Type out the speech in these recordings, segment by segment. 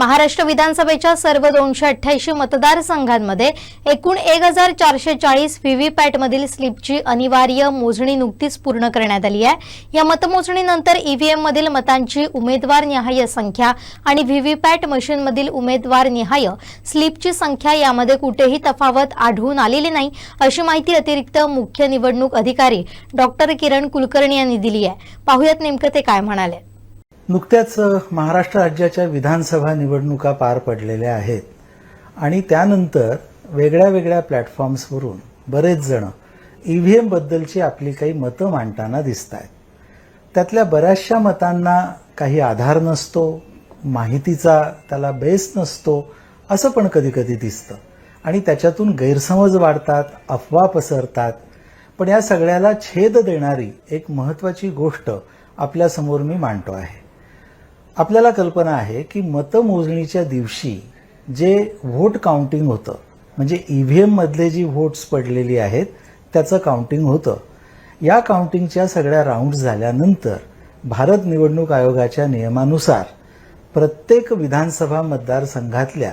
महाराष्ट्र विधानसभेच्या सर्व दोनशे अठ्ठ्याऐंशी मतदारसंघांमध्ये एकूण एक हजार चारशे चाळीस व्हीव्हीपॅटमधील स्लिपची अनिवार्य मोजणी नुकतीच पूर्ण करण्यात आली आहे. या मतमोजणीनंतर ईव्हीएममधील मतांची उमेदवार निहाय संख्या आणि व्हीव्हीपॅट मशीनमधील उमेदवार निहाय स्लिपची संख्या यामध्ये कुठेही तफावत आढळून आलेली नाही अशी माहिती अतिरिक्त मुख्य निवडणूक अधिकारी डॉक्टर किरण कुलकर्णी यांनी दिली आहे. पाहुयात नेमकं ते काय म्हणाले. नुकत्याच महाराष्ट्र राज्याच्या विधानसभा निवडणुका पार पडलेल्या आहेत. आणि त्यानंतर वेगळ्या वेगळ्या प्लॅटफॉर्म्सवरून बरेच जण व्ही एमबद्दलची आपली काही मतं मांडताना दिसत आहेत त्यातल्या बऱ्याचशा मतांना काही आधार नसतो माहितीचा त्याला बेस नसतो असं पण कधी कधी दिसतं. आणि त्याच्यातून गैरसमज वाढतात अफवा पसरतात. पण या सगळ्याला छेद देणारी एक महत्त्वाची गोष्ट आपल्यासमोर मी मांडतो आहे. आपल्याला कल्पना आहे की मतमोजणीच्या दिवशी जे व्होट काउंटिंग होतं म्हणजे ईव्हीएम मधले जी व्होट्स पडलेली आहेत त्याचं काउंटिंग होतं. या काउंटिंगच्या सगळ्या राऊंड झाल्यानंतर भारत निवडणूक आयोगाच्या नियमानुसार प्रत्येक विधानसभा मतदारसंघातल्या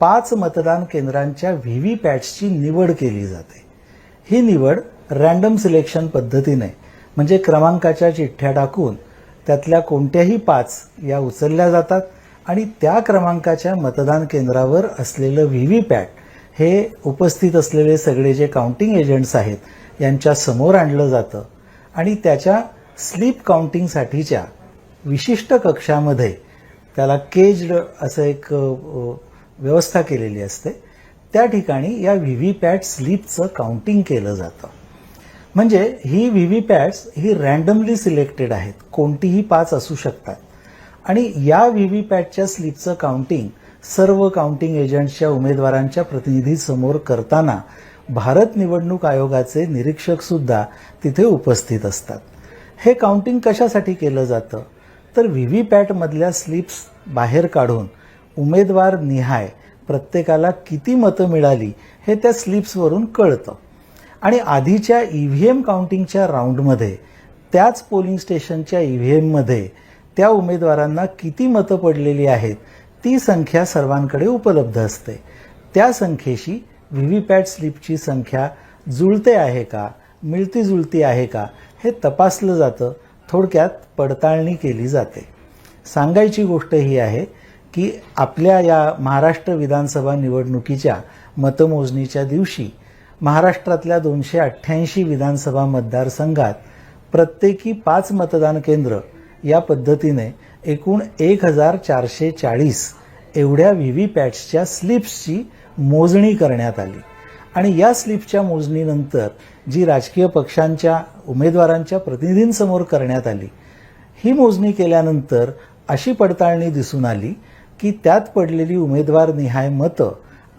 पाच मतदान केंद्रांच्या व्ही व्ही पॅट्सची निवड केली जाते. ही निवड रँडम सिलेक्शन पद्धतीने म्हणजे क्रमांकाच्या चिठ्ठ्या टाकून त्यातल्या कोणत्याही पाच या उचलल्या जातात आणि त्या क्रमांकाच्या मतदान केंद्रावर असलेलं व्ही व्ही पॅट हे उपस्थित असलेले सगळे जे काउंटिंग एजंट्स आहेत यांच्या समोर आणलं जातं. आणि त्याच्या स्लीप काउंटिंगसाठीच्या विशिष्ट कक्षामध्ये त्याला केज्ड असं एक व्यवस्था केलेली असते. त्या ठिकाणी या व्ही व्ही पॅट स्लीपचं काउंटिंग केलं जातं. म्हणजे ही व्ही व्ही पॅट्स ही रँडमली सिलेक्टेड आहेत. कोणतीही पाच असू शकतात. आणि या व्ही व्ही पॅटच्या स्लिपचं काउंटिंग सर्व काउंटिंग एजंट्सच्या उमेदवारांच्या प्रतिनिधीसमोर करताना भारत निवडणूक आयोगाचे निरीक्षक सुद्धा तिथे उपस्थित असतात. हे काउंटिंग कशासाठी केलं जातं? तर व्ही व्ही पॅटमधल्या स्लिप्स बाहेर काढून उमेदवार निहाय प्रत्येकाला किती मतं मिळाली हे त्या स्लिप्सवरून कळतं. आणि आधीच्या ई व्ही एम काउंटिंगच्या राऊंडमध्ये त्याच पोलिंग स्टेशनच्या ई व्ही एममध्ये त्या उमेदवारांना किती मतं पडलेली आहेत ती संख्या सर्वांकडे उपलब्ध असते. त्या संख्येशी व्ही व्ही पॅट स्लिपची संख्या जुळते आहे का मिळती जुळती आहे का हे तपासलं जातं थोडक्यात पडताळणी केली जाते. सांगायची गोष्ट ही आहे की आपल्या या महाराष्ट्र विधानसभा निवडणुकीच्या मतमोजणीच्या दिवशी महाराष्ट्रातल्या दोनशे अठ्ठ्याऐंशी विधानसभा मतदारसंघात प्रत्येकी पाच मतदान केंद्र या पद्धतीने एकूण एक हजार चारशे चाळीस एवढ्या व्ही व्ही पॅट्सच्या स्लिप्सची मोजणी करण्यात आली. आणि या स्लिपच्या मोजणीनंतर जी राजकीय पक्षांच्या उमेदवारांच्या प्रतिनिधींसमोर करण्यात आली ही मोजणी केल्यानंतर अशी पडताळणी दिसून आली की त्यात पडलेली उमेदवार निहाय मतं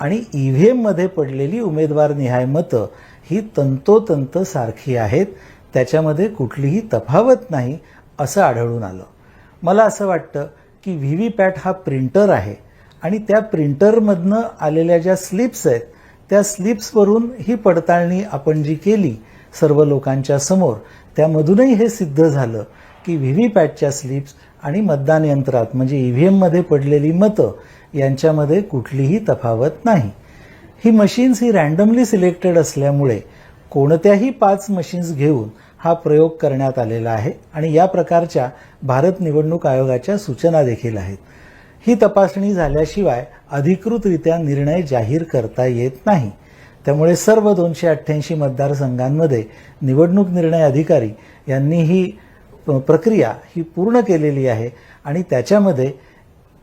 आणि ई व्ही एममध्ये पडलेली उमेदवार निहाय मतं ही तंतोतंत सारखी आहेत. त्याच्यामध्ये कुठलीही तफावत नाही असं आढळून आलं. मला असं वाटतं की व्ही व्ही पॅट हा प्रिंटर आहे आणि त्या प्रिंटरमधनं आलेल्या ज्या स्लिप्स आहेत त्या स्लिप्सवरून ही पडताळणी आपण जी केली सर्व लोकांच्या समोर त्यामधूनही हे सिद्ध झालं की व्ही व्ही पॅटच्या स्लिप्स आणि मतदान यंत्रात म्हणजे ईव्हीएममध्ये पडलेली मतं यांच्यामध्ये कुठलीही तफावत नाही. ही मशीन्स ही रँडमली सिलेक्टेड असल्यामुळे कोणत्याही पाच मशीन्स घेऊन हा प्रयोग करण्यात आलेला आहे आणि या प्रकारच्या भारत निवडणूक आयोगाच्या सूचना देखील आहेत. ही तपासणी झाल्याशिवाय अधिकृतरित्या निर्णय जाहीर करता येत नाही. त्यामुळे सर्व दोनशे अठ्ठ्याऐंशी मतदारसंघांमध्ये निवडणूक निर्णय अधिकारी यांनी ही प्रक्रिया ही पूर्ण केलेली आहे आणि त्याच्यामध्ये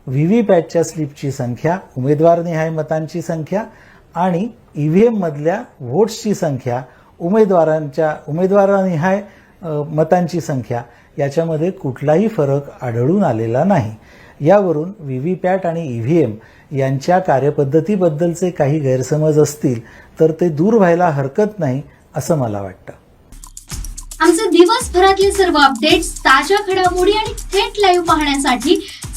व्ही व्ही पॅटच्या स्लिपची संख्या उमेदवारनिहाय मतांची संख्या आणि ईव्हीएम मधल्या व्होट्सची संख्या उमेदवारांच्या उमेदवारानिहाय मतांची संख्या याच्यामध्ये कुठलाही फरक आढळून आलेला नाही. यावरून व्ही व्ही पॅट आणि ईव्हीएम यांच्या कार्यपद्धतीबद्दलचे काही गैरसमज असतील तर ते दूर व्हायला हरकत नाही असं मला वाटतं. आमचे दिवसभरातले सर्व अपडेट्स ताज्या घडामोडी आणि थेट लाईव्ह पाहण्यासाठी